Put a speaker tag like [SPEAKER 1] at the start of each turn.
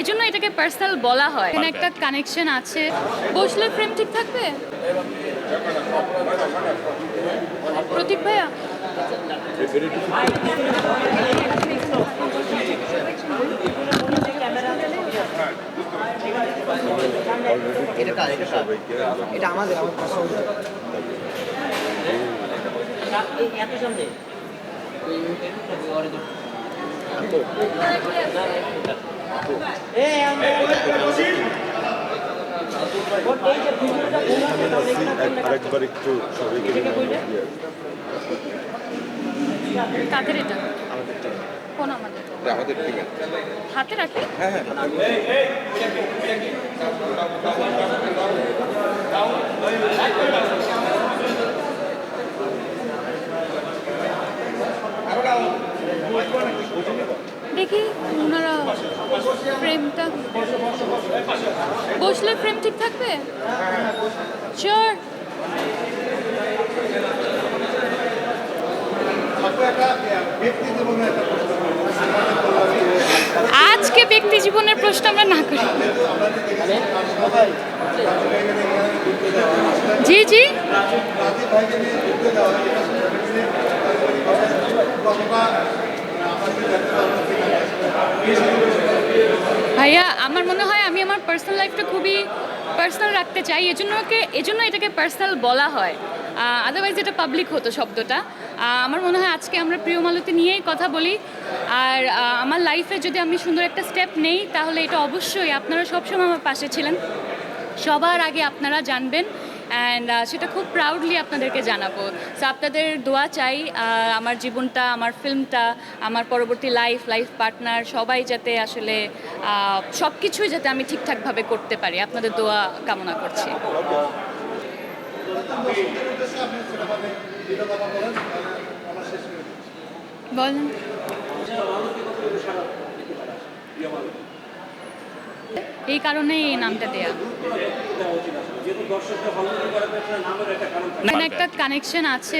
[SPEAKER 1] এজন্য এটাকে পার্সোনাল বলা হয়। এখানে একটা কানেকশন আছে। বসলে ফ্রেম ঠিক থাকবে? প্রতীক ভাইয়া?
[SPEAKER 2] এটা আমাদের আমার পছন্দ। এত সামনে।
[SPEAKER 3] আরেকবার একটু সবাইকে
[SPEAKER 1] কাদের এটা কোন আমাদের
[SPEAKER 3] আমাদের টিমে
[SPEAKER 1] হাতে রাখি
[SPEAKER 3] হ্যাঁ হ্যাঁ
[SPEAKER 1] দেখি ওনারা ফ্রেমটা বসলে ফ্রেম ঠিক থাকবে? শিওর আজকে ব্যক্তি জীবনের প্রশ্ন আমরা না করি। জি জি। ভাইয়া, আমার মনে হয় আমি আমার পার্সোনাল লাইফটা খুবই পার্সোনাল রাখতে চাই, এজন্য ওকে এজন্য এটাকে পার্সোনাল বলা হয়। আদারওয়াইজ এটা পাবলিক হতো শব্দটা। আমার মনে হয় আজকে আমরা প্রিয় মালতী নিয়েই কথা বলি। আর আমার লাইফে যদি আমি সুন্দর একটা স্টেপ নেই, তাহলে এটা অবশ্যই আপনারা সবসময় আমার পাশে ছিলেন। সবার আগে আপনারা জানবেন অ্যান্ড সেটা খুব প্রাউডলি আপনাদেরকে জানাব। সো আপনাদের দোয়া চাই আমার জীবনটা, আমার ফিল্মটা আমার পরবর্তী লাইফ লাইফ পার্টনার সবাই যাতে আসলে সব কিছুই যাতে আমি ঠিকঠাকভাবে করতে পারি। আপনাদের দোয়া কামনা করছি। বলেন। এই কারণেই এই নামটা দেয়া। একটা কানেকশন আছে